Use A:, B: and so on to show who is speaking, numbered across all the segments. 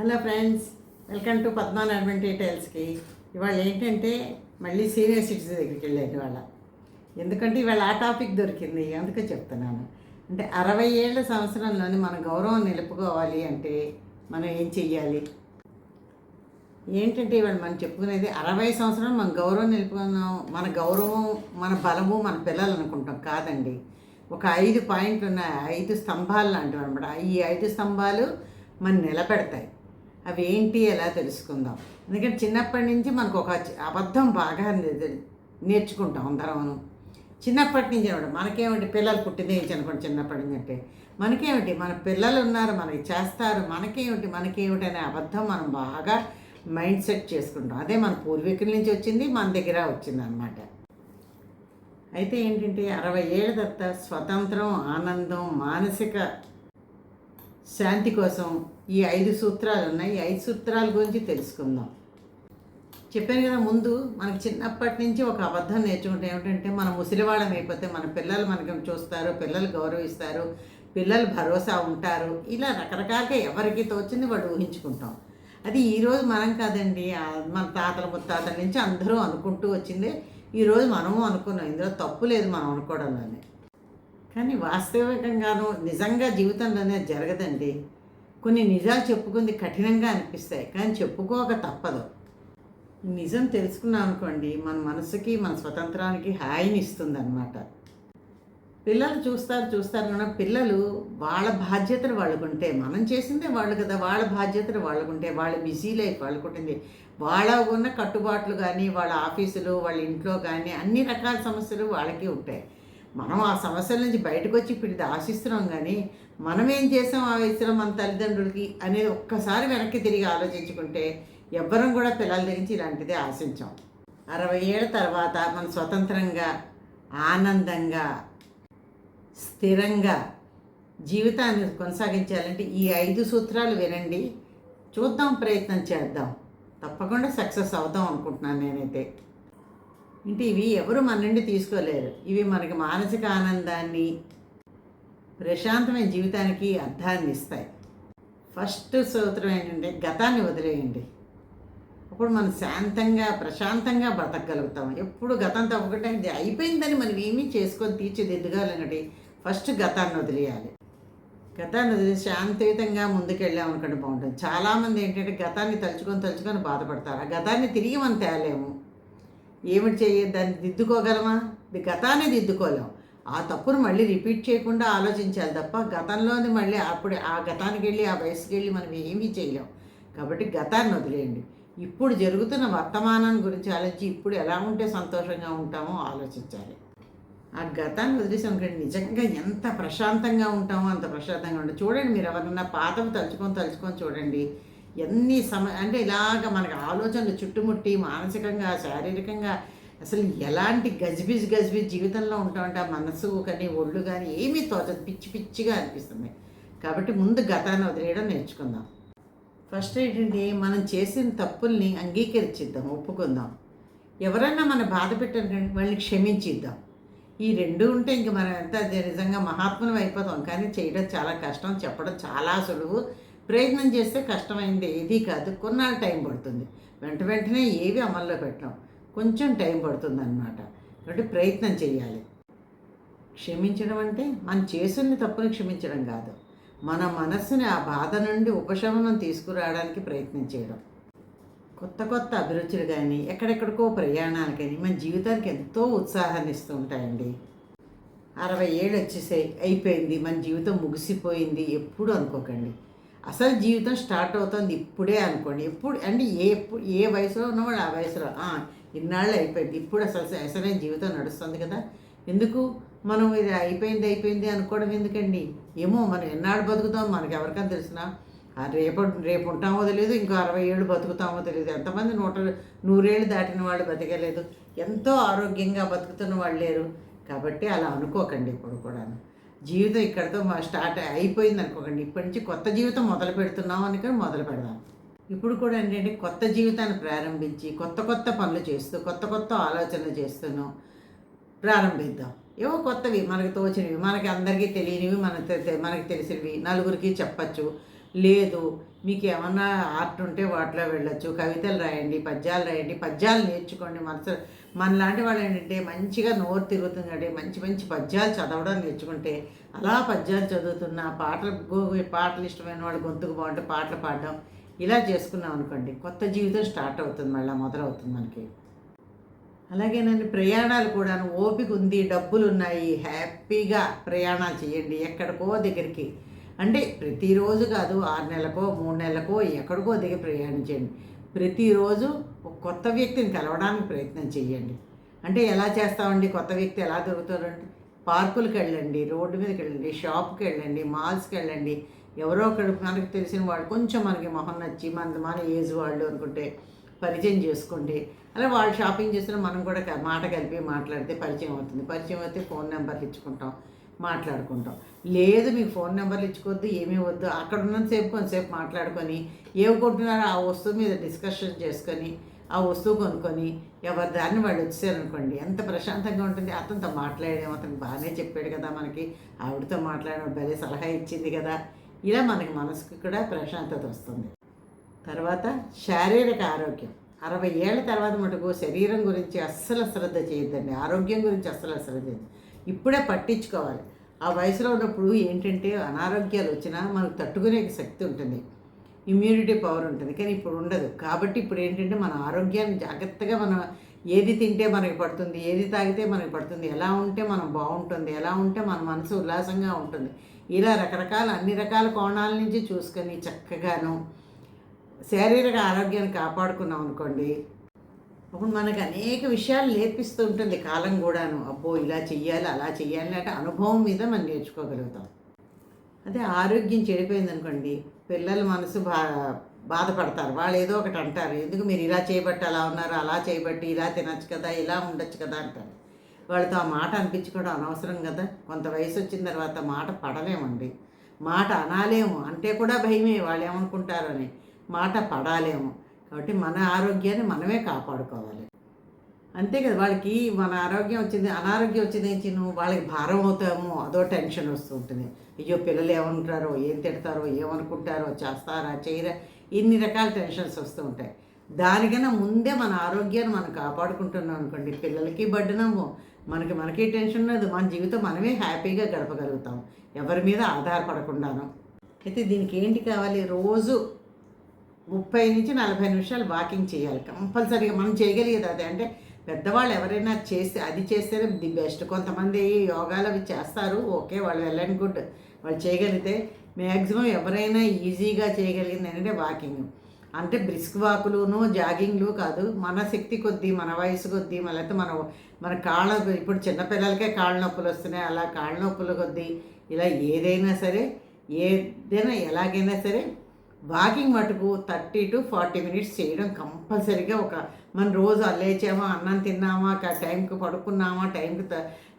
A: Hello friends welcome to Padman urban డీటెయిల్స్కి. ఇవాళ ఏంటంటే మళ్ళీ సీనియర్ సిటిజన్ దగ్గరికి వెళ్ళాను ఇవాళ. ఎందుకంటే ఇవాళ ఆ టాపిక్ దొరికింది అందుకే చెప్తున్నాను. అంటే అరవై ఏళ్ళ సంవత్సరంలోని మన గౌరవం నిలుపుకోవాలి అంటే మనం ఏం చెయ్యాలి? ఏంటంటే ఇవాళ మనం చెప్పుకునేది అరవై సంవత్సరాలు మన గౌరవం నిలుపుకున్నాం మన గౌరవం మన బలము మన పిల్లలు అనుకుంటాం కాదండి. ఒక ఐదు పాయింట్లు ఉన్నాయి ఐదు స్తంభాలు లాంటివి అనమాట ఈ ఐదు స్తంభాలు మనం నిలబెడతాయి. అవి ఏంటి ఎలా తెలుసుకుందాం? ఎందుకంటే చిన్నప్పటి నుంచి మనకు ఒక అబద్ధం బాగా నేర్చుకుంటాం అందరం చిన్నప్పటి నుంచి అనమాట మనకేమిటి పిల్లలు పుట్టిందే అనుకోండి చిన్నప్పటి నుంచి అంటే. మనకేమిటి మన పిల్లలు ఉన్నారు మనకి చేస్తారు మనకేమిటి మనకేమిటి అనే అబద్ధం మనం బాగా మైండ్ సెట్ చేసుకుంటాం. అదే మన పూర్వీకుల నుంచి వచ్చింది మన దగ్గర వచ్చింది అనమాట. అయితే ఏంటంటే అరవై ఏళ్ళ దత్త స్వతంత్రం ఆనందం మానసిక శాంతి కోసం ఈ ఐదు సూత్రాలు ఉన్నాయి. ఈ ఐదు సూత్రాల గురించి తెలుసుకుందాం. చెప్పాను కదా ముందు మనకు చిన్నప్పటి నుంచి ఒక అబద్ధం నేర్చుకుంటే ఏమిటంటే మనం ముసలివాళ్ళం అయిపోతే మన పిల్లలు మనకి చూస్తారు పిల్లలు గౌరవిస్తారు పిల్లలు భరోసా ఉంటారు. ఇలా రకరకాలుగా ఎవరికి తోచింది వాడు ఊహించుకుంటాం. అది ఈరోజు మనం కాదండి మన తాతల ముత్తాతల నుంచి అందరూ అనుకుంటూ వచ్చిందే. ఈరోజు మనము అనుకున్నాం ఇందులో తప్పు లేదు మనం అనుకోవడంలోనే. కానీ వాస్తవికంగాను నిజంగా జీవితంలోనే జరగదండి. కొన్ని నిజాలు చెప్పుకుంది కఠినంగా అనిపిస్తాయి కానీ చెప్పుకోక తప్పదు. నిజం తెలుసుకున్నాం అనుకోండి మన మనసుకి మన స్వతంత్రానికి హాయినిస్తుంది అనమాట పిల్లలు చూస్తారు చూస్తారు కానీ పిల్లలు వాళ్ళ బాధ్యతలు వాళ్ళకుంటే మనం చేసిందే వాళ్ళు కదా వాళ్ళ బాధ్యతలు వాళ్ళకుంటే వాళ్ళ బిజీ లైఫ్ వాళ్ళకుంటుంది. వాళ్ళ ఉన్న కట్టుబాట్లు కానీ వాళ్ళ ఆఫీసులు వాళ్ళ ఇంట్లో కానీ అన్ని రకాల సమస్యలు వాళ్ళకి ఉంటాయి. మనం ఆ సమస్యల నుంచి బయటకు వచ్చి ఇప్పుడు ఆశిస్తున్నాం కానీ మనం ఏం చేసాం ఆ వయసులో మన తల్లిదండ్రులకి అనేది ఒక్కసారి వెనక్కి తిరిగి ఆలోచించుకుంటే ఎవ్వరం కూడా పిల్లల గురించి ఇలాంటిదే ఆశించాం. అరవై ఏళ్ళ తర్వాత మనం స్వతంత్రంగా ఆనందంగా స్థిరంగా జీవితాన్ని కొనసాగించాలంటే ఈ ఐదు సూత్రాలు వినండి. చూద్దాం ప్రయత్నం చేద్దాం. తప్పకుండా సక్సెస్ అవుదాం అనుకుంటున్నాను నేనైతే. అంటే ఇవి ఎవరు మన నుండి తీసుకోలేరు. ఇవి మనకి మానసిక ఆనందాన్ని ప్రశాంతమైన జీవితానికి అర్థాన్ని ఇస్తాయి. ఫస్ట్ సూత్రం ఏంటంటే గతాన్ని వదిలేయండి. అప్పుడు మనం శాంతంగా ప్రశాంతంగా బ్రతకగలుగుతాం ఎప్పుడు గతంతో ఒకటే ఇది అయిపోయిందని మనం ఏమీ చేసుకొని తీర్చిదిద్దుకోవాలంటే ఫస్ట్ గతాన్ని వదిలేయాలి. గతాన్ని వదిలి శాంతియుతంగా ముందుకెళ్ళాం అనుకోండి బాగుంటుంది. చాలామంది ఏంటంటే గతాన్ని తలుచుకొని తలుచుకొని బాధపడతారు. ఆ గతాన్ని తిరిగి మనం తేలేము. ఏమిటి చేయ దాన్ని దిద్దుకోగలమా? ఇది గతాన్ని దిద్దుకోలేం. ఆ తప్పును మళ్ళీ రిపీట్ చేయకుండా ఆలోచించాలి తప్ప గతంలోని మళ్ళీ అప్పుడు ఆ గతానికి వెళ్ళి ఆ వయసుకి వెళ్ళి మనం ఏమీ చేయలేం. కాబట్టి గతాన్ని వదిలేయండి. ఇప్పుడు జరుగుతున్న వర్తమానాన్ని గురించి ఆలోచించి ఇప్పుడు ఎలా ఉంటే సంతోషంగా ఉంటామో ఆలోచించాలి. ఆ గతాన్ని వదిలేసాం నిజంగా ఎంత ప్రశాంతంగా ఉంటామో అంత ప్రశాంతంగా ఉంటాం చూడండి మీరు ఎవరన్నా పాతవి తలుచుకొని తలుచుకొని చూడండి. ఎన్ని సమ అంటే ఇలాగ మనకి ఆలోచనలు చుట్టుముట్టి మానసికంగా శారీరకంగా అసలు ఎలాంటి గజిబిజ్ గజిబిజ్ జీవితంలో ఉంటామంటే ఆ మనసు కానీ ఒళ్ళు కానీ ఏమీ తోచదు. పిచ్చి పిచ్చిగా అనిపిస్తుంది. కాబట్టి ముందు గతాన్ని వదిలేయడం నేర్చుకుందాం. ఫస్ట్ ఏంటంటే మనం చేసిన తప్పుల్ని అంగీకరించిద్దాం ఒప్పుకుందాం. ఎవరైనా మన బాధ పెట్టారు వాళ్ళని క్షమించిద్దాం. ఈ రెండు ఉంటే ఇంక మనం ఎంత నిజంగా మహాత్ములం అయిపోతాం. కానీ చేయడం చాలా కష్టం చెప్పడం చాలా సులువు. ప్రయత్నం చేస్తే కష్టమైంది ఏది కాదు. కొన్నాళ్ళు టైం పడుతుంది. వెంట వెంటనే ఏవి అమల్లో పెట్టాం. కొంచెం టైం పడుతుందన్నమాట. కాబట్టి ప్రయత్నం చేయాలి. క్షమించడం అంటే మనం చేసిన తప్పుని క్షమించడం కాదు. మన మనస్సుని ఆ బాధ నుండి ఉపశమనం తీసుకురావడానికి ప్రయత్నం చేయడం. కొత్త కొత్త అభిరుచులు కానీ ఎక్కడెక్కడికో ప్రయాణాలు కానీ మన జీవితానికి ఎంతో ఉత్సాహాన్ని ఇస్తూ ఉంటాయండి. అరవై ఏళ్ళు వచ్చేసాయి అయిపోయింది. మన జీవితం ముగిసిపోయింది. ఎప్పుడు అనుకోకండి. అసలు జీవితం స్టార్ట్ అవుతుంది ఇప్పుడే అనుకోండి. ఎప్పుడు అంటే ఏ ఎప్పుడు ఏ వయసులో ఉన్నవాడు ఆ వయసులో ఇన్నాళ్ళు అయిపోయింది. ఇప్పుడు అసలు అసలైన జీవితం నడుస్తుంది కదా. ఎందుకు? మనం ఇది అయిపోయింది అయిపోయింది అనుకోవడం ఎందుకండి? ఏమో మనం ఎన్నాళ్ళు బతుకుతాం? మనకి ఎవరికైనా తెలిసినా. ఆ రేపు రేపు ఉంటామో తెలియదు ఇంకో అరవై ఏళ్ళు బతుకుతామో తెలియదు. ఎంతమంది నూట నూరేళ్ళు దాటిన వాళ్ళు బతకలేదు? ఎంతో ఆరోగ్యంగా బతుకుతున్న వాళ్ళు లేరు. కాబట్టి అలా అనుకోకండి ఇప్పుడు కూడా జీవితం ఇక్కడితో మా స్టార్ట్ అయిపోయింది అనుకోకండి. ఇప్పటి నుంచి కొత్త జీవితం మొదలు పెడుతున్నాం అనుకొని మొదలు పెడదాం. ఇప్పుడు కూడా ఏంటంటే కొత్త జీవితాన్ని ప్రారంభించి కొత్త కొత్త పనులు చేస్తూ కొత్త కొత్త ఆలోచనలు చేస్తున్నాం ప్రారంభిద్దాం. ఏవో కొత్తవి మనకు తోచినవి మనకి అందరికీ తెలియనివి మన మనకి తెలిసినవి నలుగురికి చెప్పచ్చు. లేదు మీకు ఏమన్నా ఆర్ట్ ఉంటే వాటిలో వెళ్ళొచ్చు. కవితలు రాయండి పద్యాలు రాయండి పద్యాలు నేర్చుకోండి మనసు. మనలాంటి వాళ్ళు ఏంటంటే మంచిగా నోరు తిరుగుతుంది మంచి మంచి పద్యాలు చదవడం నేర్చుకుంటే అలా పద్యాలు చదువుతున్న పాటలు పాటలు ఇష్టమైన వాళ్ళు గొంతుకు బాగుంటే పాటలు పాడడం ఇలా చేసుకున్నాం అనుకోండి కొత్త జీవితం స్టార్ట్ అవుతుంది మళ్ళీ మొదలవుతుంది మనకి. అలాగే నన్ను ప్రయాణాలు కూడాను ఓపిక ఉంది డబ్బులు ఉన్నాయి హ్యాపీగా ప్రయాణాలు చేయండి ఎక్కడికో దగ్గరికి. అంటే ప్రతిరోజు కాదు ఆరు నెలలకో మూడు నెలలకో ఎక్కడికో దిగి ప్రయాణించండి ప్రతిరోజు ఒక కొత్త వ్యక్తిని కలవడానికి ప్రయత్నం చేయండి. అంటే ఎలా చేస్తామండి? కొత్త వ్యక్తి ఎలా దొరుకుతారంటే పార్కులకు వెళ్ళండి రోడ్డు మీదకి వెళ్ళండి షాప్కి వెళ్ళండి మాల్స్కి వెళ్ళండి ఎవరో ఒకరు మనకు తెలిసిన వాళ్ళు కొంచెం మనకి మొహం నచ్చి మన మన ఏజ్ వాళ్ళు అనుకుంటే పరిచయం చేసుకోండి. అలా వాళ్ళు షాపింగ్ చేసిన మనం కూడా మాట కలిపి మాట్లాడితే పరిచయం అవుతుంది. పరిచయం అయితే ఫోన్ నెంబర్లు ఇచ్చుకుంటాం మాట్లాడుకుంటాం. లేదు మీకు ఫోన్ నెంబర్లు ఇచ్చుకోవద్దు ఏమీ వద్దు అక్కడ ఉన్నంతసేపు కొంతసేపు మాట్లాడుకొని ఏవి కొంటున్నారో ఆ వస్తువు మీద డిస్కషన్ చేసుకొని ఆ వస్తువు కొనుక్కొని ఎవరి దాన్ని వాళ్ళు వచ్చారనుకోండి ఎంత ప్రశాంతంగా ఉంటుంది. అతనితో మాట్లాడేమో అతను బాగానే చెప్పాడు కదా మనకి. ఆవిడతో మాట్లాడడం భలే సలహా ఇచ్చింది కదా. ఇలా మనకి మనసుకు కూడా ప్రశాంతత వస్తుంది. తర్వాత శారీరక ఆరోగ్యం. అరవై ఏళ్ళ తర్వాత మటుకు శరీరం గురించి అస్సలు శ్రద్ధ చేయొద్దండి. ఆరోగ్యం గురించి అస్సలు శ్రద్ధ ఇప్పుడే పట్టించుకోవాలి. ఆ వయసులో ఉన్నప్పుడు ఏంటంటే అనారోగ్యాలు వచ్చినా మనకు తట్టుకునే శక్తి ఉంటుంది. ఇమ్యూనిటీ పవర్ ఉంటుంది. కానీ ఇప్పుడు ఉండదు. కాబట్టి ఇప్పుడు ఏంటంటే మన ఆరోగ్యాన్ని జాగ్రత్తగా మనం ఏది తింటే మనకి పడుతుంది ఏది తాగితే మనకి పడుతుంది ఎలా ఉంటే మనం బాగుంటుంది ఎలా ఉంటే మన మనసు ఉల్లాసంగా ఉంటుంది. ఇలా రకరకాల అన్ని రకాల కోణాల నుంచి చూసుకొని చక్కగాను శారీరక ఆరోగ్యాన్ని కాపాడుకున్నాం అనుకోండి. అప్పుడు మనకు అనేక విషయాలు నేర్పిస్తూ ఉంటుంది కాలం కూడాను. అబ్బో ఇలా చెయ్యాలి అలా చెయ్యాలి అంటే అనుభవం మీద మనం నేర్చుకోగలుగుతాం. అదే ఆరోగ్యం చెడిపోయింది అనుకోండి పిల్లల మనసు బా బాధపడతారు. వాళ్ళు ఏదో ఒకటి అంటారు. ఎందుకు మీరు ఇలా చేయబట్టి అలా ఉన్నారు? అలా చేయబట్టి ఇలా తినచ్చు కదా ఇలా ఉండొచ్చు కదా అంటారు. వాళ్ళతో ఆ మాట అనిపించుకోవడం అనవసరం కదా. కొంత వయసు వచ్చిన తర్వాత మాట పడలేమండి. మాట అనాలేము. అంటే కూడా భయమే వాళ్ళు ఏమనుకుంటారు అని. మాట పడాలేము. కాబట్టి మన ఆరోగ్యాన్ని మనమే కాపాడుకోవాలి. అంతే కదా వాళ్ళకి మన ఆరోగ్యం వచ్చింది అనారోగ్యం వచ్చింది నువ్వు? వాళ్ళకి భారం అవుతామో. అదో టెన్షన్ వస్తూ ఉంటుంది. అయ్యో పిల్లలు ఏమంటారో ఏం తిడతారో ఏమనుకుంటారో చేస్తారా చేయరా? ఇన్ని రకాల టెన్షన్స్ వస్తూ ఉంటాయి. దానికన్నా ముందే మన ఆరోగ్యాన్ని మనం కాపాడుకుంటున్నాం అనుకోండి. పిల్లలకి బడ్డనము మనకి మనకి టెన్షన్ ఉండదు. మన జీవితం మనమే హ్యాపీగా గడపగలుగుతాం. ఎవరి మీద ఆధారపడకుండాను. అయితే దీనికి ఏంటి కావాలి? రోజు ముప్పై నుంచి నలభై నిమిషాలు వాకింగ్ చేయాలి. కంపల్సరీగా మనం చేయగలిగేది అదే. అంటే పెద్దవాళ్ళు ఎవరైనా చేస్తే అది చేస్తేనే ది బెస్ట్. కొంతమంది యోగాలు అవి చేస్తారు. ఓకే వాళ్ళు వెల్ అండ్ గుడ్. వాళ్ళు చేయగలిగితే మ్యాక్సిమం ఎవరైనా ఈజీగా చేయగలిగింది అంటే వాకింగ్. అంటే బ్రిస్క్ వాకులును జాగింగ్లు కాదు. మన శక్తి కొద్దీ మన వయసు కొద్దీ లేకపోతే మన మన కాళ్ళ ఇప్పుడు చిన్నపిల్లలకే కాళ్ళ నొప్పులు వస్తున్నాయి. అలా కాళ్ళ నొప్పుల కొద్దీ ఇలా ఏదైనా సరే ఏదైనా ఎలాగైనా సరే వాకింగ్ మటుకు థర్టీ టు ఫార్టీ మినిట్స్ చేయడం కంపల్సరీగా ఒక మన రోజు లేచామా అన్నం తిన్నామా క- టైంకి పడుకున్నామా టైంకి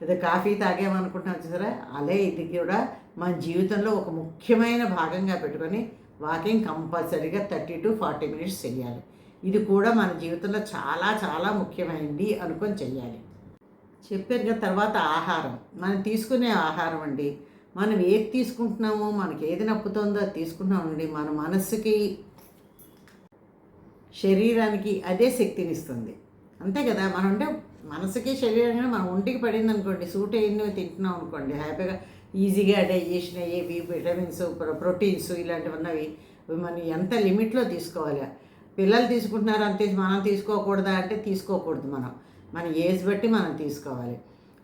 A: ఏదో కాఫీ తాగామనుకుంటున్నాం చూసారా? అలే ఇది కూడా మన జీవితంలో ఒక ముఖ్యమైన భాగంగా పెట్టుకొని వాకింగ్ కంపల్సరీగా థర్టీ టు ఫార్టీ మినిట్స్ చేయాలి ఇది కూడా మన జీవితంలో చాలా చాలా ముఖ్యమైనది అనుకొని చెయ్యాలి. చెప్పారు కదా తర్వాత ఆహారం. మనం తీసుకునే ఆహారం అండి. మనం ఏది తీసుకుంటున్నామో మనకి ఏది నప్పుతుందో అది తీసుకుంటున్నామండి మన మనస్సుకి శరీరానికి అదే శక్తిని ఇస్తుంది అంతే కదా? మనం అంటే మనసుకి శరీరానికి మన ఒంటికి పడింది అనుకోండి సూట్ అయినవి తింటున్నాం అనుకోండి హ్యాపీగా ఈజీగా డైజెషన్ అయ్యేవి విటమిన్స్ ప్రోటీన్స్ ఇలాంటివి ఉన్నవి మనం ఎంత లిమిట్లో తీసుకోవాలి? పిల్లలు తీసుకుంటున్నారు అంతే మనం తీసుకోకూడదా అంటే తీసుకోకూడదు మనం. మన ఏజ్ బట్టి మనం తీసుకోవాలి.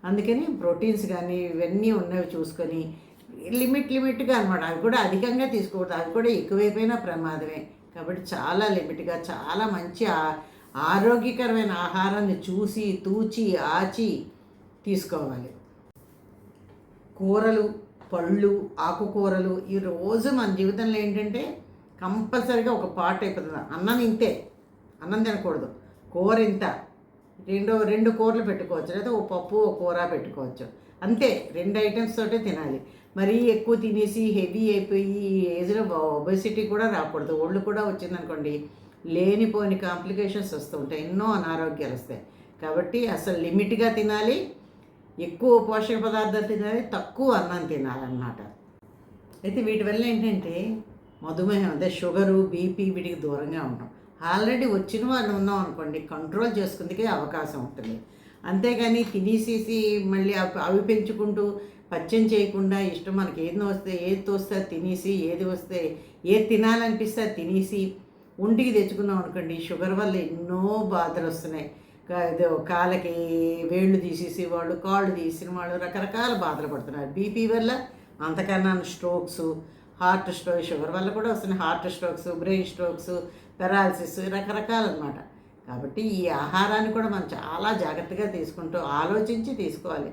A: అందుకని ప్రోటీన్స్ కానీ ఇవన్నీ ఉన్నవి చూసుకొని లిమిట్ లిమిట్గా అనమాట. అవి కూడా అధికంగా తీసుకోకూడదు. అవి కూడా ఎక్కువైపోయినా ప్రమాదమే. కాబట్టి చాలా లిమిట్గా చాలా మంచి ఆ- ఆరోగ్యకరమైన ఆహారాన్ని చూసి తూచి ఆచి తీసుకోవాలి. కూరలు పళ్ళు ఆకుకూరలు ఈ రోజు మన జీవితంలో ఏంటంటే కంపల్సరీగా ఒక పార్ట్ అయిపోతుంది. అన్నం ఇంతే అన్నం తినకూడదు. కూర ఇంత. రెండో రెండు కూరలు పెట్టుకోవచ్చు. లేదా ఓ పప్పు ఓ కూర పెట్టుకోవచ్చు. అంతే. రెండు ఐటమ్స్ తోటే తినాలి. మరీ ఎక్కువ తినేసి హెవీ అయిపోయి ఈ ఏజ్లో ఒబెసిటీ కూడా రాకూడదు. ఒళ్ళు కూడా వచ్చిందనుకోండి లేనిపోని కాంప్లికేషన్స్ వస్తూ ఉంటాయి. ఎన్నో అనారోగ్యాలు వస్తాయి. కాబట్టి అసలు లిమిట్గా తినాలి. ఎక్కువ పోషక పదార్థాలు తినాలి తక్కువ అన్నం తినాలన్నమాట. అయితే వీటి వల్ల ఏంటంటే మధుమేహం అదే షుగరు బీపీ వీటికి దూరంగా ఉంటాం. ఆల్రెడీ వచ్చిన వాళ్ళు ఉన్నాం అనుకోండి కంట్రోల్ చేసుకుందుకే అవకాశం ఉంటుంది. అంతేగాని తినేసేసి మళ్ళీ అవి అవి పెంచుకుంటూ పచ్చం చేయకుండా ఇష్టం మనకి ఏది వస్తే ఏది తోస్తే తినేసి ఏది వస్తే ఏది తినాలనిపిస్తే తినేసి ఒంటికి తెచ్చుకున్నాం అనుకోండి షుగర్ వల్ల ఎన్నో బాధలు వస్తున్నాయి. ఇదో కాళ్ళకి వేళ్ళు తీసేసి వాళ్ళు కాళ్ళు తీసిన వాళ్ళు రకరకాల బాధలు పడుతున్నారు. బీపీ వల్ల అంతకన్నా స్ట్రోక్స్ హార్ట్ స్ట్రోక్ షుగర్ వల్ల కూడా వస్తున్నాయి. Heart strokes brain strokes paralysis రకరకాల అనమాట కాబట్టి ఈ ఆహారాన్ని కూడా మనం చాలా జాగ్రత్తగా తీసుకుంటూ ఆలోచించి తీసుకోవాలి.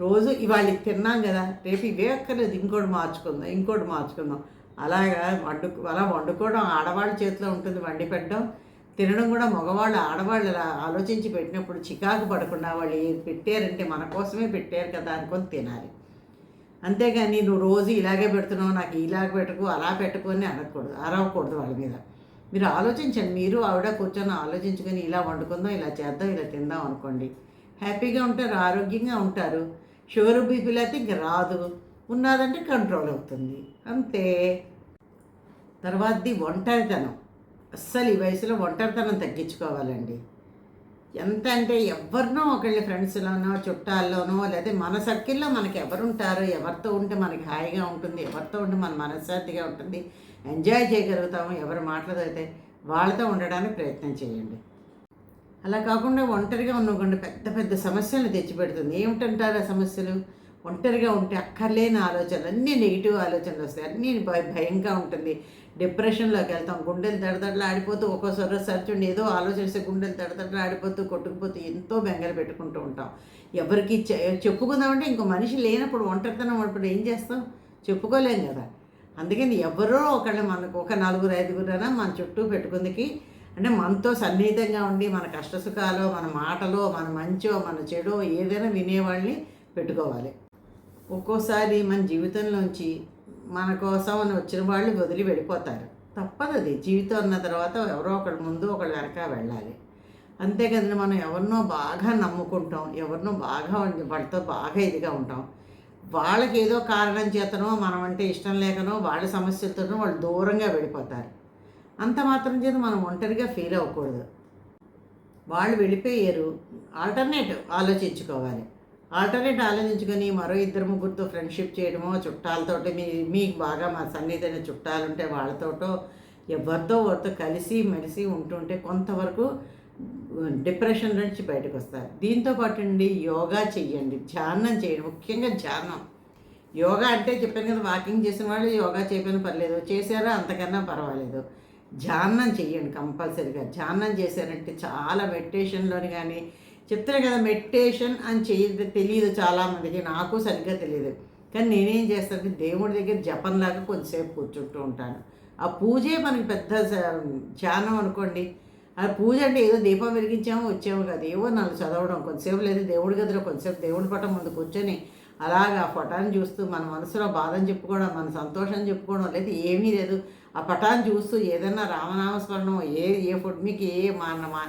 A: రోజు ఇవాళ తిన్నాం కదా రేపు ఇవే అక్కర్లేదు. ఇంకోటి మార్చుకుందాం ఇంకోటి మార్చుకుందాం. అలాగా వండు అలా వండుకోవడం ఆడవాళ్ళ చేతిలో ఉంటుంది. వండి పెట్టడం తినడం కూడా మగవాళ్ళు ఆడవాళ్ళు ఇలా ఆలోచించి పెట్టినప్పుడు చికాకు పడకుండా వాళ్ళు ఏది పెట్టారంటే మన కోసమే పెట్టారు కదా అనుకొని తినాలి. అంతేగాని నువ్వు రోజు ఇలాగే పెడుతున్నావు నాకు ఇలాగ పెట్టుకు అలా పెట్టుకు అని అనకూడదు అరవకూడదు వాళ్ళ మీద. మీరు ఆలోచించండి మీరు ఆవిడ కూర్చొని ఆలోచించుకొని ఇలా వండుకుందాం ఇలా చేద్దాం ఇలా తిందాం అనుకోండి. హ్యాపీగా ఉంటారు ఆరోగ్యంగా ఉంటారు. షుగర్ బీపీలు అయితే ఇంక రాదు. ఉన్నదంటే కంట్రోల్ అవుతుంది. అంతే. తర్వాతది ఒంటరితనం. అస్సలు ఈ వయసులో ఒంటరితనం తగ్గించుకోవాలండి. ఎంత అంటే ఎవరినో ఒకళ్ళ ఫ్రెండ్స్లోనో చుట్టాల్లోనో లేదా మన సర్కిల్లో మనకి ఎవరుంటారో ఎవరితో ఉంటే మనకి హాయిగా ఉంటుంది ఎవరితో ఉంటే మన మనశ్శాంతిగా ఉంటుంది ఎంజాయ్ చేయగలుగుతాము ఎవరు మాట్లాడితే అయితే వాళ్ళతో ఉండడానికి ప్రయత్నం చేయండి. అలా కాకుండా ఒంటరిగా ఉన్నకుండా పెద్ద పెద్ద సమస్యలు తెచ్చిపెడుతుంది. ఏమిటంటారు ఆ సమస్యలు? ఒంటరిగా ఉంటే అక్కర్లేని ఆలోచనలు అన్నీ నెగిటివ్ ఆలోచనలు వస్తాయి. అన్నీ భయ భయంగా ఉంటుంది. డిప్రెషన్లోకి వెళ్తాం. గుండెలు దడదడలు ఆడిపోతూ ఒక్కోసారి సరిచండి ఏదో ఆలోచిస్తే గుండెలు దడదడలు ఆడిపోతూ కొట్టుకుపోతూ ఎంతో బెంగలు పెట్టుకుంటూ ఉంటాం. ఎవరికి చె- చెప్పుకుందామంటే ఇంకో మనిషి లేనప్పుడు ఒంటరితనం ఉన్నప్పుడు ఏం చేస్తాం? చెప్పుకోలేం కదా. అందుకని ఎవరో ఒకళ్ళు మనకు ఒక నలుగురు ఐదుగురైనా మన చుట్టూ పెట్టుకుందికి అంటే మనతో సన్నిహితంగా ఉండి మన కష్టసుఖాలు మన మాటలో మన మంచో మన చెడో ఏదైనా వినేవాళ్ళని పెట్టుకోవాలి. ఒక్కోసారి మన జీవితంలోంచి మన కోసం అని వచ్చిన వాళ్ళు వదిలి వెళ్ళిపోతారు. తప్పదు అది. జీవితం అన్న తర్వాత ఎవరో ఒకళ్ళ ముందు ఒకళ్ళ వెనక వెళ్ళాలి. అంతే కదండి మనం ఎవరినో బాగా నమ్ముకుంటాం ఎవరినో బాగా వాళ్ళతో బాగా ఇదిగా ఉంటాం. వాళ్ళకి ఏదో కారణం చేతనో మనం అంటే ఇష్టం లేకనో వాళ్ళ సమస్యలతోనో వాళ్ళు దూరంగా వెళ్ళిపోతారు. అంత మాత్రం చేత మనం ఒంటరిగా ఫీల్ అవ్వకూడదు. వాళ్ళు వెళ్ళిపోయారు. ఆల్టర్నేటివ్ ఆలోచించుకోవాలి. ఆల్టర్నేట్ ఆలోచించుకొని మరో ఇద్దరు ముగ్గురితో ఫ్రెండ్షిప్ చేయడమో చుట్టాలతోటి మీ మీకు బాగా మా సన్నిధైన చుట్టాలు ఉంటే వాళ్ళతోటో ఎవరితో వారితో కలిసి మెలిసి ఉంటుంటే కొంతవరకు డిప్రెషన్ నుంచి బయటకు వస్తారు దీంతో పాటు అండి యోగా చెయ్యండి. ధ్యానం చేయండి. ముఖ్యంగా ధ్యానం. యోగా అంటే చెప్పాను కదా వాకింగ్ చేసిన వాళ్ళు యోగా చేయకపోయినా పర్లేదు. చేశారా అంతకన్నా పర్వాలేదు. ధ్యానం చేయండి కంపల్సరీగా. ధ్యానం చేశారంటే చాలా మెడిటేషన్లోని కానీ చెప్తున్నా కదా మెడిటేషన్ అని చేయదు తెలియదు చాలామందికి నాకు సరిగ్గా తెలియదు కానీ నేనేం చేస్తాను దేవుడి దగ్గర జపంలాగా కొంచెంసేపు కూర్చుంటూ ఉంటాను. ఆ పూజే మనకి పెద్ద ధ్యానం అనుకోండి. ఆ పూజ అంటే ఏదో దీపం వెలిగించామో వచ్చాము కదా. ఏవో నన్ను చదవడం కొంతసేపు లేదు దేవుడి గదిలో కొంతసేపు దేవుడి పటం ముందు కూర్చొని అలాగా ఆ పటాన్ని చూస్తూ మన మనసులో బాధని చెప్పుకోవడం మన సంతోషం చెప్పుకోవడం లేదు ఏమీ లేదు. ఆ పటాన్ని చూస్తూ ఏదైనా రామనామస్మరణం ఏ ఏ ఫుడ్ మీకు ఏ మా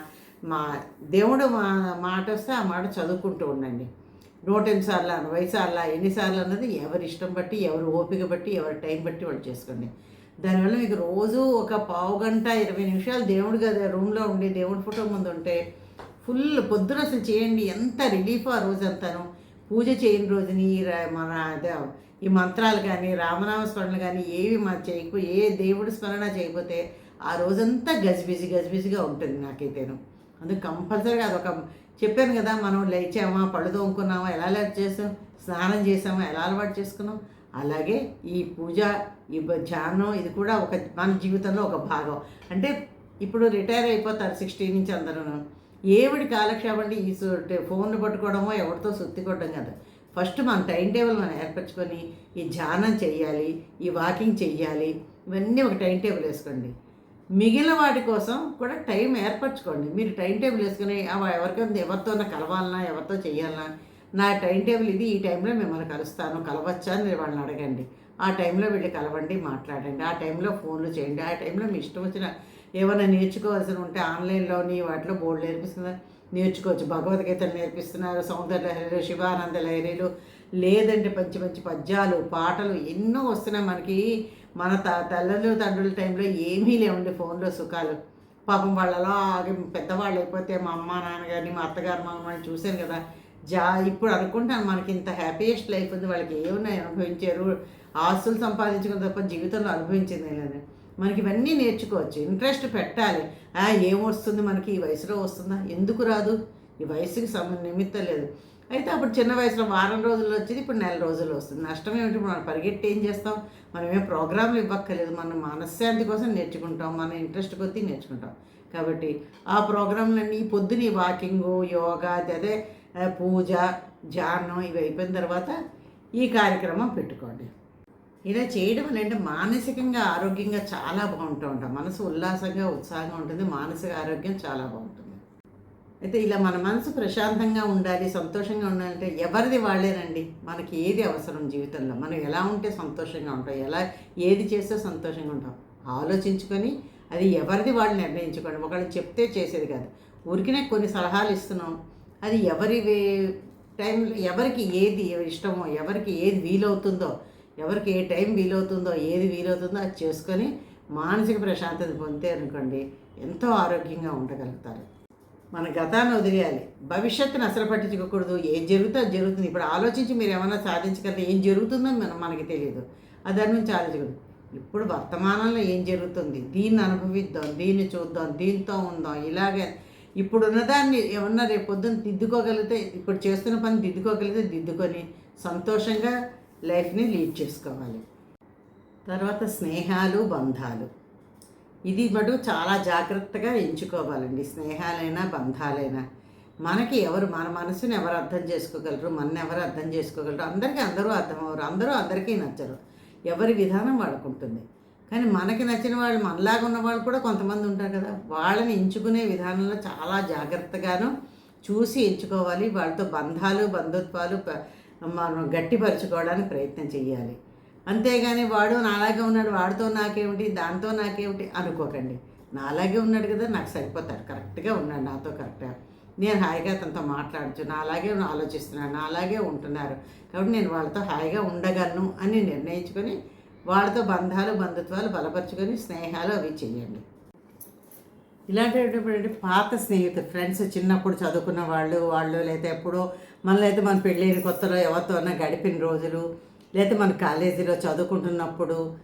A: మా దేవుడు మా మాట వస్తే ఆ మాట చదువుకుంటూ ఉండండి. నూటెన్ని సార్లు అరవై సార్లు ఎన్నిసార్లు అన్నది ఎవరి ఇష్టం బట్టి ఎవరి ఓపిక బట్టి ఎవరి టైం బట్టి వాళ్ళు చేసుకోండి. దానివల్ల మీకు రోజు ఒక పావు గంట ఇరవై నిమిషాలు దేవుడు కదా రూమ్లో ఉండి దేవుడి ఫోటో ముందు ఉంటే ఫుల్ పొద్దున అసలు చేయండి. ఎంత రిలీఫ్ ఆ రోజు అంతాను పూజ చేయని రోజుని ఈ మన ఈ మంత్రాలు కానీ రామనామ స్మరణలు కానీ ఏవి మా చేయకపో ఏ దేవుడి స్మరణ చేయకపోతే ఆ రోజంతా గజిబిజి గజిబిజిగా ఉంటుంది నాకైతేను. అందుకు కంపల్సరీగా అదొక చెప్పాను కదా మనం లేచామా పళ్ళు తోముకున్నామా ఎలా అలవాటు చేసాం స్నానం చేసామా ఎలా అలవాటు చేసుకున్నాం? అలాగే ఈ పూజ ఈ ధ్యానం ఇది కూడా ఒక మన జీవితంలో ఒక భాగం. అంటే ఇప్పుడు రిటైర్ అయిపోతారు సిక్స్టీ నుంచి అందరూ ఏమిటి కాలక్షేపం అంటే ఈ ఫోన్లు పట్టుకోవడమో ఎవరితో సుత్తి కొట్టడం కదా. ఫస్ట్ మన టైం టేబుల్ మనం ఏర్పరచుకొని ఈ ధ్యానం చేయాలి ఈ వాకింగ్ చెయ్యాలి ఇవన్నీ ఒక టైం టేబుల్ వేసుకోండి. మిగిలిన వాటి కోసం కూడా టైం ఏర్పరచుకోండి. మీరు టైం టేబుల్ వేసుకుని ఎవరికైనా ఎవరితో కలవాలన్నా ఎవరితో చేయాలన్నా నా టైం టేబుల్ ఇది ఈ టైంలో మిమ్మల్ని కలుస్తాను. కలవచ్చా అని వాళ్ళని అడగండి. ఆ టైంలో వెళ్ళి కలవండి మాట్లాడండి. ఆ టైంలో ఫోన్లు చేయండి. ఆ టైంలో మీ ఇష్టం వచ్చిన ఏమైనా నేర్చుకోవాల్సిన ఉంటే ఆన్లైన్లోని వాటిలో బోర్డు నేర్పిస్తున్నారు. నేర్చుకోవచ్చు. భగవద్గీతలు నేర్పిస్తున్నారు. సౌందర్య లహరిలు శివానంద లహరిలు లేదంటే మంచి మంచి పద్యాలు పాటలు ఎన్నో వస్తున్నాయి మనకి. మన త తల్లులు తండ్రుల టైంలో ఏమీ లేవండి ఫోన్లో సుఖాలు. పాపం వాళ్ళలో అలాగే పెద్దవాళ్ళు అయిపోతే మా అమ్మ నాన్నగారిని మా అత్తగారు మా అమ్మని చూశాను కదా. జా ఇప్పుడు అనుకుంటాను మనకి ఇంత హ్యాపీయెస్ట్ లైఫ్ ఉంది వాళ్ళకి ఏమున్నాయి అనుభవించారు? ఆస్తులు సంపాదించుకున్న తప్ప జీవితంలో అనుభవించింది లేదు. మనకి ఇవన్నీ నేర్చుకోవచ్చు ఇంట్రెస్ట్ పెట్టాలి. ఏం ఏమొస్తుంది మనకి? ఈ వయసులో వస్తుందా? ఎందుకు రాదు? ఈ వయసుకి సంబంధ నిమిత్తం లేదు. అయితే అప్పుడు చిన్న వయసులో వారం రోజులు వచ్చేది ఇప్పుడు నెల రోజులు వస్తుంది. నష్టం ఏమిటి? మనం పరిగెట్టి ఏం చేస్తాం? మనం ఏం ప్రోగ్రాంలు ఇవ్వక్కర్లేదు. మనం మనశ్శాంతి కోసం నేర్చుకుంటాం మన ఇంట్రెస్ట్ కొద్దీ నేర్చుకుంటాం. కాబట్టి ఆ ప్రోగ్రాంలన్నీ ఈ పొద్దున వాకింగు యోగా అదే పూజ ధ్యానం ఇవి అయిపోయిన తర్వాత ఈ కార్యక్రమం పెట్టుకోండి. ఇలా చేయడం అంటే మానసికంగా ఆరోగ్యంగా చాలా బాగుంటూ ఉంటాం. మనసు ఉల్లాసంగా ఉత్సాహంగా ఉంటుంది. మానసిక ఆరోగ్యం చాలా బాగుంటుంది. అయితే ఇలా మన మనసు ప్రశాంతంగా ఉండాలి సంతోషంగా ఉండాలంటే ఎవరిది వాళ్ళేనండి? మనకి ఏది అవసరం జీవితంలో? మనం ఎలా ఉంటే సంతోషంగా ఉంటాం? ఎలా ఏది చేస్తే సంతోషంగా ఉంటాం? ఆలోచించుకొని అది ఎవరిది వాళ్ళు నిర్ణయించుకోండి. ఒకళ్ళు చెప్తే చేసేది కాదు. ఊరికినే కొన్ని సలహాలు ఇస్తున్నాం. అది ఎవరి వే- టైంలో ఎవరికి ఏది ఇష్టమో ఎవరికి ఏది వీలవుతుందో ఎవరికి ఏ టైం వీలవుతుందో ఏది వీలవుతుందో అది చేసుకొని మానసిక ప్రశాంతత పొందితే అనుకోండి ఎంతో ఆరోగ్యంగా ఉండగలుగుతారు. మన గతాన్ని వదిలేయాలి. భవిష్యత్తును అసలు పట్టించుకోకూడదు. ఏం జరుగుతుందో అది జరుగుతుంది. ఇప్పుడు ఆలోచించి మీరు ఏమైనా సాధించగలరు ఏం జరుగుతుందో మనం మనకి తెలియదు. అది దాని నుంచి ఆలోచించకూడదు. ఇప్పుడు వర్తమానంలో ఏం జరుగుతుంది? దీన్ని అనుభవిద్దాం దీన్ని చూద్దాం దీంతో ఉందాం ఇలాగే. ఇప్పుడున్న దాన్ని ఏమన్నా రేపు పొద్దున్న దిద్దుకోగలిగితే ఇప్పుడు చేస్తున్న పని దిద్దుకోగలిగితే దిద్దుకొని సంతోషంగా లైఫ్ని లీడ్ చేసుకోవాలి. తర్వాత స్నేహాలు బంధాలు. ఇది మటుకు చాలా జాగ్రత్తగా ఎంచుకోవాలండి. స్నేహాలైనా బంధాలైనా. మనకి ఎవరు మన మనసుని ఎవరు అర్థం చేసుకోగలరు మన ఎవరు అర్థం చేసుకోగలరు అందరికీ అందరూ అర్థం అందరూ అందరికీ నచ్చరు. ఎవరి విధానం వాడుకుంటుంది కానీ మనకి నచ్చిన వాళ్ళు మనలాగా ఉన్న వాళ్ళు కూడా కొంతమంది ఉంటారు కదా. వాళ్ళని ఎంచుకునే విధానంలో చాలా జాగ్రత్తగాను చూసి ఎంచుకోవాలి. వాళ్ళతో బంధాలు బంధుత్వాలు మనం గట్టిపరచుకోవడానికి ప్రయత్నం చేయాలి అంతేగాని వాడు నాలాగే ఉన్నాడు వాడితో నాకేమిటి దాంతో నాకేమిటి అనుకోకండి. నాలాగే ఉన్నాడు కదా నాకు సరిపోతాడు కరెక్ట్గా ఉన్నాడు నాతో కరెక్ట్గా. నేను హాయిగా తనతో మాట్లాడచ్చు నా అలాగే ఆలోచిస్తున్నాను నా అలాగే ఉంటున్నారు. కాబట్టి నేను వాళ్ళతో హాయిగా ఉండగలను అని నిర్ణయించుకొని వాళ్ళతో బంధాలు బంధుత్వాలు బలపరుచుకొని స్నేహాలు అవి చేయండి. ఇలాంటి పాత స్నేహితులు ఫ్రెండ్స్ చిన్నప్పుడు చదువుకున్న వాళ్ళు వాళ్ళు లేదా ఎప్పుడో మనలో అయితే మన పెళ్ళైన కొత్తలో ఎవరితోనో గడిపిన రోజులు లేదా మన కాలేజీలో చదువుకుంటున్నప్పుడు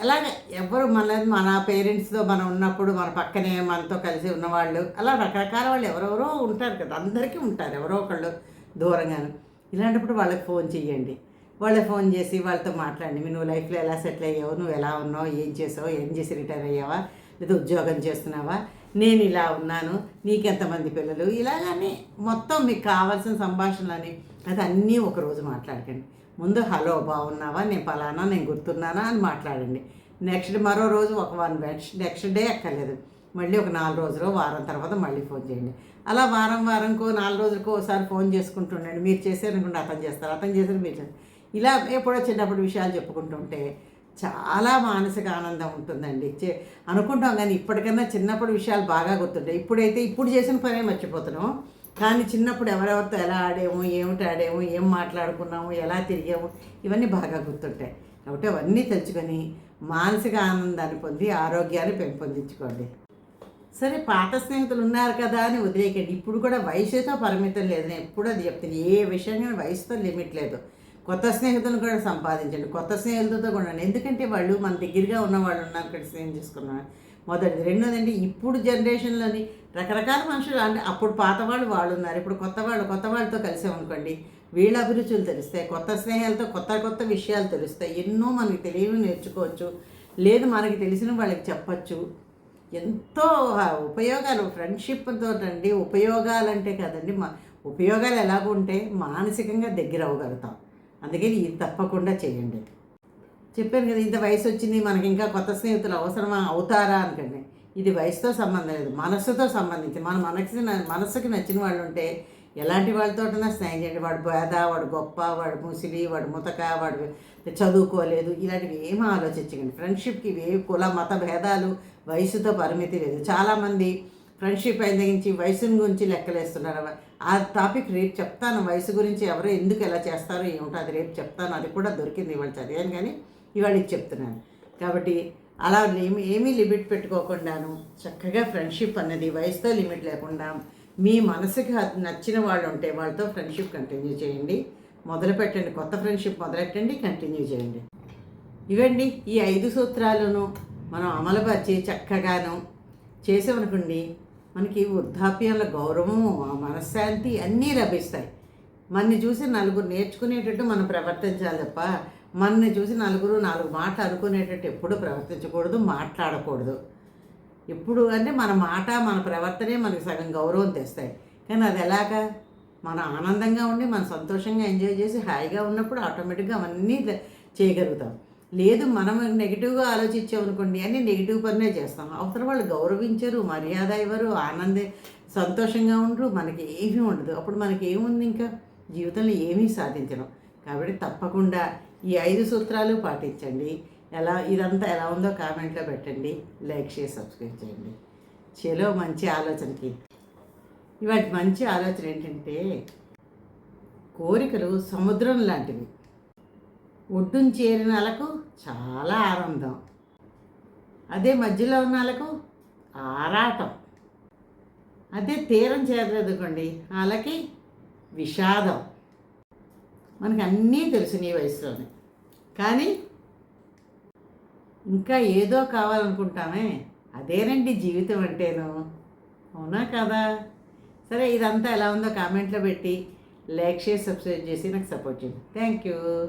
A: అలాగే ఎవరు మన మన పేరెంట్స్తో మనం ఉన్నప్పుడు మన పక్కనే మనతో కలిసి ఉన్నవాళ్ళు అలా రకరకాల వాళ్ళు ఎవరెవరో ఉంటారు కదా అందరికీ ఉంటారు ఎవరో ఒకళ్ళు దూరంగాను. ఇలాంటప్పుడు వాళ్ళకి ఫోన్ చేయండి వాళ్ళకి ఫోన్ చేసి వాళ్ళతో మాట్లాడండి. నువ్వు లైఫ్లో ఎలా సెటిల్ అయ్యావు? నువ్వు ఎలా ఉన్నావు? ఏం చేసావు? ఏం చేసి రిటైర్ అయ్యావా? లేదా ఉద్యోగం చేస్తున్నావా? నేను ఇలా ఉన్నాను. నీకెంతమంది పిల్లలు? ఇలాగని మొత్తం మీకు కావాల్సిన సంభాషణలని అది అన్నీ ఒకరోజు మాట్లాడకండి. ముందు హలో బాగున్నావా? నేను పలానా నేను గుర్తున్నానా? అని మాట్లాడండి. నెక్స్ట్ మరో రోజు ఒక వన్ నెక్స్ట్ డే ఎక్కర్లేదు మళ్ళీ ఒక నాలుగు రోజులు వారం తర్వాత మళ్ళీ ఫోన్ చేయండి. అలా వారం వారంకో నాలుగు రోజులకో ఒకసారి ఫోన్ చేసుకుంటుండండి మీరు చేశారనుకుంటే అతను చేస్తారు అతను చేశారు మీరు చేస్తారు. ఇలా ఎప్పుడో చిన్నప్పుడు విషయాలు చెప్పుకుంటుంటే చాలా మానసిక ఆనందం ఉంటుందండి. చే- అనుకుంటాం కానీ ఇప్పటికన్నా చిన్నప్పుడు విషయాలు బాగా గుర్తుంటాయి. ఇప్పుడైతే ఇప్పుడు చేసిన పనే మర్చిపోతున్నాం. కానీ చిన్నప్పుడు ఎవరెవరితో ఎలా ఆడాము ఏమిటి ఆడాము ఏం మాట్లాడుకున్నాము ఎలా తిరిగాము ఇవన్నీ బాగా గుర్తుంటాయి. కాబట్టి అవన్నీ తెలుసుకొని మానసిక ఆనందాన్ని పొంది ఆరోగ్యాన్ని పెంపొందించుకోండి. సరే పాత స్నేహితులు ఉన్నారు కదా అని వదిలేకండి ఇప్పుడు కూడా వయసుతో పరిమితం లేదు. నేను ఎప్పుడు అది చెప్తాను ఏ విషయంగా వయసుతో లిమిట్ లేదు. కొత్త స్నేహితులను కూడా సంపాదించండి. కొత్త స్నేహితులతో కూడా ఎందుకంటే వాళ్ళు మన దగ్గరగా ఉన్న వాళ్ళు ఉన్నారు ఇక్కడ స్నేహం చేసుకున్నారు మొదటిది. రెండోది ఇప్పుడు జనరేషన్లోని రకరకాల మనుషులు అంటే అప్పుడు పాత వాళ్ళు వాళ్ళు ఉన్నారు ఇప్పుడు కొత్త వాళ్ళు కొత్త వాళ్ళతో కలిసామనుకోండి వీళ్ళ అభిరుచులు తెలుస్తాయి కొత్త స్నేహాలతో కొత్త కొత్త విషయాలు తెలుస్తాయి ఎన్నో మనకి తెలియని నేర్చుకోవచ్చు లేదు మనకి తెలిసిన వాళ్ళకి చెప్పచ్చు. ఎంతో ఉపయోగాలు ఫ్రెండ్షిప్తో అండి ఉపయోగాలు అంటే కదండి మా ఉపయోగాలు ఎలాగ ఉంటే మానసికంగా దగ్గర అవ్వగలుగుతాం అందుకని ఇది తప్పకుండా చేయండి. చెప్పాను కదా ఇంత వయసు వచ్చింది మనకి ఇంకా కొత్త స్నేహితులు అవసరమా? అవుతారా అనుకోండి. ఇది వయసుతో సంబంధం లేదు మనస్సుతో సంబంధించి మన మనకి మనస్సుకి నచ్చిన వాళ్ళు ఉంటే ఎలాంటి వాళ్ళతోటైనా స్నేహం చేయండి. వాడు పేద వాడు గొప్ప వాడు ముసిలి వాడు ముతక వాడు చదువుకోలేదు ఇలాంటివి ఏమీ ఆలోచించకండి. ఫ్రెండ్షిప్కి ఇవి కుల మత భేదాలు వయసుతో పరిమితి లేదు. చాలామంది ఫ్రెండ్షిప్ అయిన వయసుని గురించి లెక్కలేస్తున్నారు. ఆ టాపిక్ రేపు చెప్తాను. వయసు గురించి ఎవరు ఎందుకు ఎలా చేస్తారో ఏమిటో అది రేపు చెప్తాను. అది కూడా దొరికింది ఇవాళ చదివాను కానీ ఇవాళ చెప్తున్నాను. కాబట్టి అలా ఏమి ఏమీ లిమిట్ పెట్టుకోకుండాను చక్కగా ఫ్రెండ్షిప్ అన్నది వయసుతో లిమిట్ లేకుండా మీ మనసుకి నచ్చిన వాళ్ళు ఉంటే వాళ్ళతో ఫ్రెండ్షిప్ కంటిన్యూ చేయండి. మొదలు పెట్టండి కొత్త ఫ్రెండ్షిప్ మొదలెట్టండి కంటిన్యూ చేయండి. ఇవండి ఈ ఐదు సూత్రాలను మనం అమలుపరిచి చక్కగాను చేసామనుకోండి మనకి వృద్ధాప్యంలో గౌరవము ఆ మనశ్శాంతి అన్నీ లభిస్తాయి. మనని చూసి నలుగురు నేర్చుకునేటట్టు మనం ప్రవర్తించాలి తప్ప మనని చూసి నలుగురు నాలుగు మాట అనుకునేటట్టు ఎప్పుడు ప్రవర్తించకూడదు మాట్లాడకూడదు. ఎప్పుడు అంటే మన మాట మన ప్రవర్తనే మనకి సగం గౌరవం తెస్తాయి. కానీ అది ఎలాగా? మన ఆనందంగా ఉండి మన సంతోషంగా ఎంజాయ్ చేసి హాయిగా ఉన్నప్పుడు ఆటోమేటిక్గా అవన్నీ చేయగలుగుతాం. లేదు మనం నెగిటివ్గా ఆలోచించామనుకోండి అన్ని నెగిటివ్ పనులే చేస్తాం. అవతల వాళ్ళు గౌరవించరు మర్యాద ఇవ్వరు ఆనందే సంతోషంగా ఉండరు మనకి ఏమీ ఉండదు. అప్పుడు మనకి ఏముంది ఇంకా? జీవితంలో ఏమీ సాధించడం కాబట్టి తప్పకుండా ఈ ఐదు సూత్రాలు పాటించండి. ఎలా ఇదంతా ఎలా ఉందో కామెంట్లో పెట్టండి. లైక్ చేసి సబ్స్క్రైబ్ చేయండి. చలో మంచి ఆలోచనకి. ఇవాటి మంచి ఆలోచన ఏంటంటే కోరికలు సముద్రం లాంటివి. ఒడ్డును చేరిన వాళ్ళకు చాలా ఆనందం. అదే మధ్యలో ఉన్న వాళ్ళకు ఆరాటం. అదే తీరం చేరలేదుకోండి వాళ్ళకి విషాదం. మనకి అన్నీ తెలుసు నీ వయసులోనే. కానీ ఇంకా ఏదో కావాలనుకుంటామే. అదేనండి జీవితం అంటేను. అవునా కదా? సరే ఇదంతా ఎలా ఉందో కామెంట్లో పెట్టి లైక్ చేసి సబ్స్క్రైబ్ చేసి నాకు సపోర్ట్ చేయండి. Thank you.